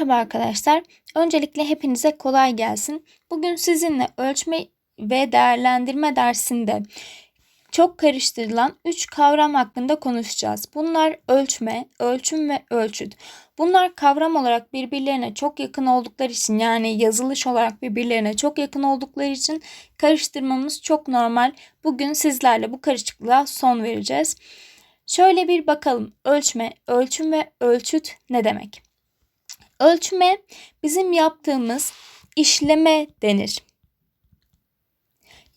Merhaba arkadaşlar. Öncelikle hepinize kolay gelsin. Bugün sizinle ölçme ve değerlendirme dersinde çok karıştırılan 3 kavram hakkında konuşacağız. Bunlar ölçme, ölçüm ve ölçüt. Bunlar kavram olarak birbirlerine çok yakın oldukları için yani yazılış olarak birbirlerine çok yakın oldukları için karıştırmamız çok normal. Bugün sizlerle bu karışıklığa son vereceğiz. Şöyle bir bakalım. Ölçme, ölçüm ve ölçüt ne demek? Ölçme bizim yaptığımız işleme denir.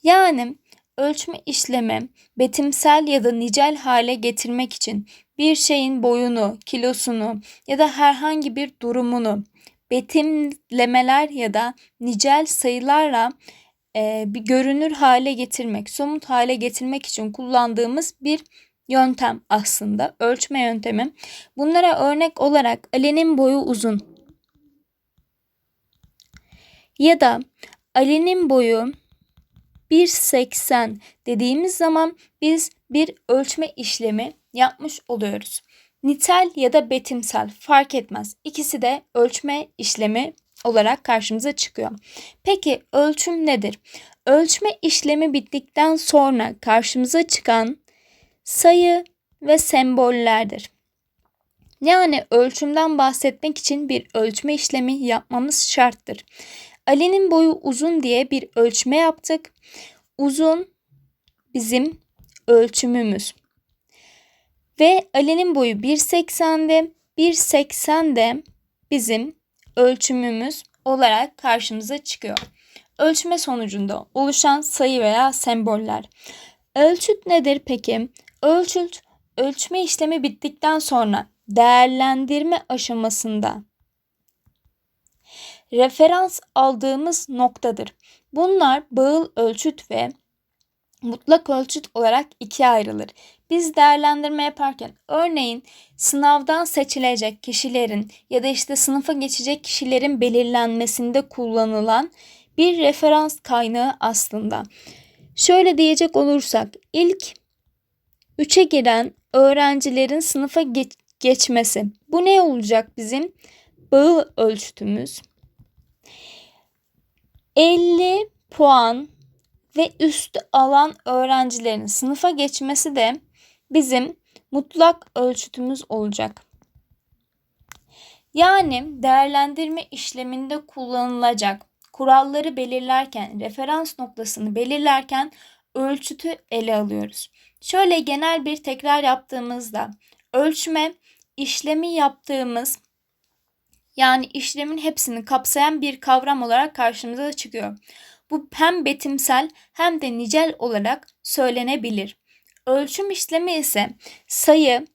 Yani ölçme işlemi betimsel ya da nicel hale getirmek için bir şeyin boyunu, kilosunu ya da herhangi bir durumunu betimlemeler ya da nicel sayılarla e, bir görünür hale getirmek, somut hale getirmek için kullandığımız bir yöntem aslında ölçme yöntemi. Bunlara örnek olarak Ali'nin boyu uzun ya da Ali'nin boyu 1.80 dediğimiz zaman biz bir ölçme işlemi yapmış oluyoruz. Nitel ya da betimsel fark etmez. İkisi de ölçme işlemi olarak karşımıza çıkıyor. Peki ölçüm nedir? Ölçme işlemi bittikten sonra karşımıza çıkan sayı ve sembollerdir. Yani ölçümden bahsetmek için bir ölçme işlemi yapmamız şarttır. Ali'nin boyu uzun diye bir ölçme yaptık. Uzun bizim ölçümümüz. Ve Ali'nin boyu 1.80'de 1.80 de bizim ölçümümüz olarak karşımıza çıkıyor. Ölçme sonucunda oluşan sayı veya semboller. Ölçüt nedir peki? Ölçüt ölçme işlemi bittikten sonra değerlendirme aşamasında referans aldığımız noktadır. Bunlar bağıl ölçüt ve mutlak ölçüt olarak ikiye ayrılır. Biz değerlendirme yaparken örneğin sınavdan seçilecek kişilerin ya da işte sınıfa geçecek kişilerin belirlenmesinde kullanılan bir referans kaynağı aslında. Şöyle diyecek olursak ilk 3'e giren öğrencilerin sınıfa geç geçmesi. Bu ne olacak bizim? Bağıl ölçütümüz. 50 puan ve üstü alan öğrencilerin sınıfa geçmesi de bizim mutlak ölçütümüz olacak. Yani değerlendirme işleminde kullanılacak kuralları belirlerken, referans noktasını belirlerken ölçütü ele alıyoruz. Şöyle genel bir tekrar yaptığımızda ölçme işlemi yaptığımız yani işlemin hepsini kapsayan bir kavram olarak karşımıza çıkıyor. Bu hem betimsel hem de nicel olarak söylenebilir. Ölçüm işlemi ise sayı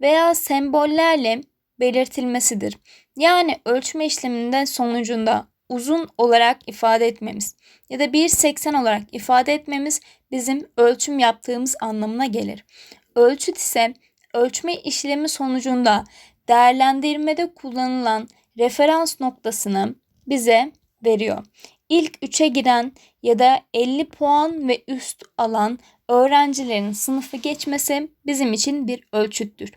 veya sembollerle belirtilmesidir. Yani ölçme işleminde sonucunda uzun olarak ifade etmemiz ya da 1.80 olarak ifade etmemiz bizim ölçüm yaptığımız anlamına gelir. Ölçüt ise ölçme işlemi sonucunda değerlendirmede kullanılan referans noktasını bize veriyor. İlk 3'e giren ya da 50 puan ve üst alan öğrencilerin sınıfı geçmesi bizim için bir ölçüttür.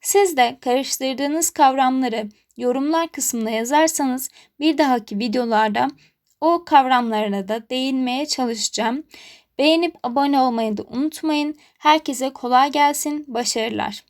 Siz de karıştırdığınız kavramları yorumlar kısmına yazarsanız bir dahaki videolarda o kavramlara da değinmeye çalışacağım. Beğenip abone olmayı da unutmayın. Herkese kolay gelsin, başarılar.